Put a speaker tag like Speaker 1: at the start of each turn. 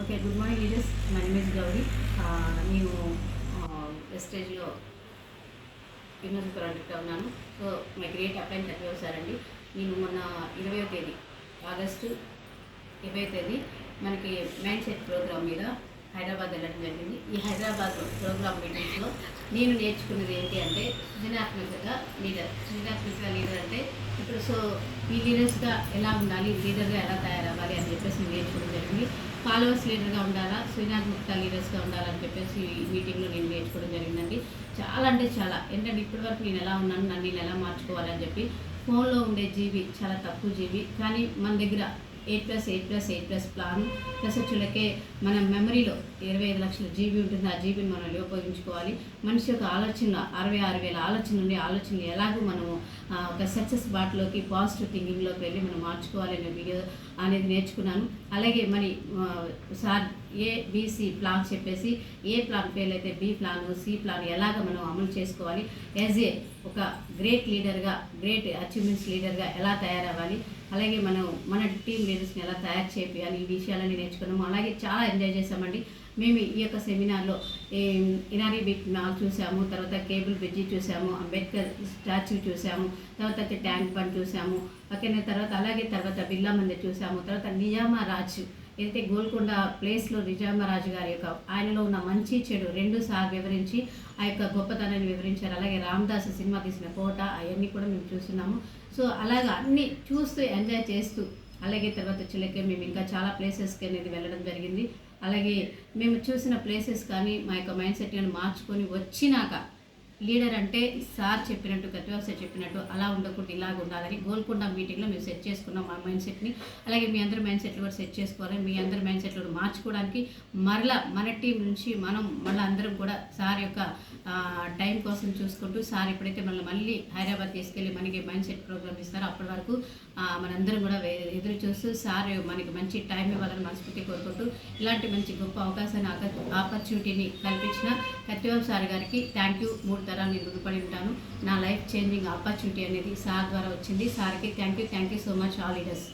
Speaker 1: Okay good morning leaders. My name is Gauri నేను వెస్టేజ్లో university project ఉన్నాను so my great upline thirty సారండి నేను మొన్న ఇరవయో తేదీ ఆగస్టు ఇరవై తేదీ మనకి మైండ్ సెట్ ప్రోగ్రామ్ మీద హైదరాబాద్ వెళ్ళడం జరిగింది. ఈ హైదరాబాద్ ప్రోగ్రామ్ మీటింగ్స్లో నేను నేర్చుకున్నది ఏంటి అంటే సృజనాత్మకత లీడర్. సృజనాత్మక లీడర్ అంటే ఇప్పుడు సో ఈ లీడర్స్గా ఎలా ఉండాలి? లీడర్గా ఎలా తయారవ్వాలి అని చెప్పేసి నేను నేర్చుకోవడం జరిగింది. ఫాలోవర్స్ లీడర్గా ఉండాలా? సృజనాత్మకత లీడర్స్గా ఉండాలని చెప్పేసి ఈ మీటింగ్లో నేను నేర్చుకోవడం జరిగిందండి. చాలా అంటే చాలా. ఏంటంటే ఇప్పటివరకు నేను ఎలా ఉన్నాను నన్ను నేను ఎలా మార్చుకోవాలని చెప్పి ఫోన్లో ఉండే జీబీ చాలా తక్కువ జీబీ కానీ మన దగ్గర eight plus eight plus eight plus plan. Plus వచ్చేళ్ళకే మన మెమరీలో ఇరవై ఐదు లక్షల జీబీ ఉంటుంది. ఆ జీబీని మనం ఉపయోగించుకోవాలి. మనిషి యొక్క ఆలోచనలు అరవై ఆరు వేల ఆలోచన నుండి ఆలోచనలు ఎలాగో మనము ఒక సక్సెస్ బాట్లోకి పాజిటివ్ థింకింగ్లోకి వెళ్ళి మనం మార్చుకోవాలి అనే వీడియో అనేది నేర్చుకున్నాను. అలాగే మరి సార్ ఏ బీసీ ప్లాన్ చెప్పేసి ఏ ప్లాన్ ఫెయిల్ అయితే బి ప్లాన్ సి ప్లాన్ ఎలాగ మనం అమలు చేసుకోవాలి? యాజ్ ఏ ఒక గ్రేట్ లీడర్గా గ్రేట్ అచీవ్మెంట్స్ లీడర్గా ఎలా తయారవ్వాలి? అలాగే మనం మన టీం లీడర్స్ని ఎలా తయారు చేయాలి ఈ విషయాలన్నీ నేర్చుకున్నాము. అలాగే చాలా ఎంజాయ్ చేసామండి మేము ఈ యొక్క సెమినార్లో ఇనారీ బిగ్ మాల్ చూసాము తర్వాత కేబుల్ బ్రిడ్జి చూసాము అంబేద్కర్ స్టాచ్యూ చూసాము తర్వాత ట్యాంక్ బండ్ చూసాము ఓకేనా? తర్వాత అలాగే తర్వాత బిర్లా మందిర్ చూసాము తర్వాత నిజామా రాజ్ ఏదైతే గోల్కొండ ప్లేస్లో నిజామరాజు గారి యొక్క ఆయనలో ఉన్న మంచి చెడు రెండు సార్ వివరించి ఆ యొక్క గొప్పతనాన్ని వివరించారు. అలాగే రామదాస్ సినిమా తీసిన కోట అవన్నీ కూడా మేము చూస్తున్నాము. సో అలాగా అన్ని చూస్తూ ఎంజాయ్ చేస్తూ అలాగే తర్వాత చిలకే మేము ఇంకా చాలా ప్లేసెస్కి అనేది వెళ్ళడం జరిగింది. అలాగే మేము చూసిన ప్లేసెస్ కానీ మా యొక్క మైండ్ సెట్ కానీ మార్చుకొని వచ్చినాక లీడర్ అంటే సార్ చెప్పినట్టు కత్తివాల్ సార్ చెప్పినట్టు అలా ఉండకుండా ఇలాగ ఉండాలని గోల్కొండ మీటింగ్లో మేము సెట్ చేసుకున్నాం మా మైండ్ సెట్ని. అలాగే మీ అందరి మైండ్ సెట్లు కూడా సెట్ చేసుకోవాలి. మీ అందరి మైండ్ సెట్లు కూడా మార్చుకోవడానికి మరలా మన టీం నుంచి మనం మళ్ళీ అందరం కూడా సార్ యొక్క టైం కోసం చూసుకుంటూ సార్ ఎప్పుడైతే మళ్ళీ మళ్ళీ హైదరాబాద్ తీసుకెళ్ళి మనకి మైండ్ సెట్ ప్రోగ్రామ్ ఇస్తారో అప్పటి వరకు మనందరం కూడా ఎదురు చూస్తూ సార్ మనకి మంచి టైం ఇవ్వాలని మనస్ఫూర్తి కోరుకుంటూ ఇలాంటి మంచి గొప్ప అవకాశాన్ని ఆపర్చునిటీని కల్పించిన కత్తివాబు సార్ గారికి థ్యాంక్ యూ. మూడు తరాలు నేను రుణపడి ఉంటాను. నా లైఫ్ చేంజింగ్ ఆపర్చునిటీ అనేది సార్ ద్వారా వచ్చింది. సార్కి thank you. Thank you so much all leaders.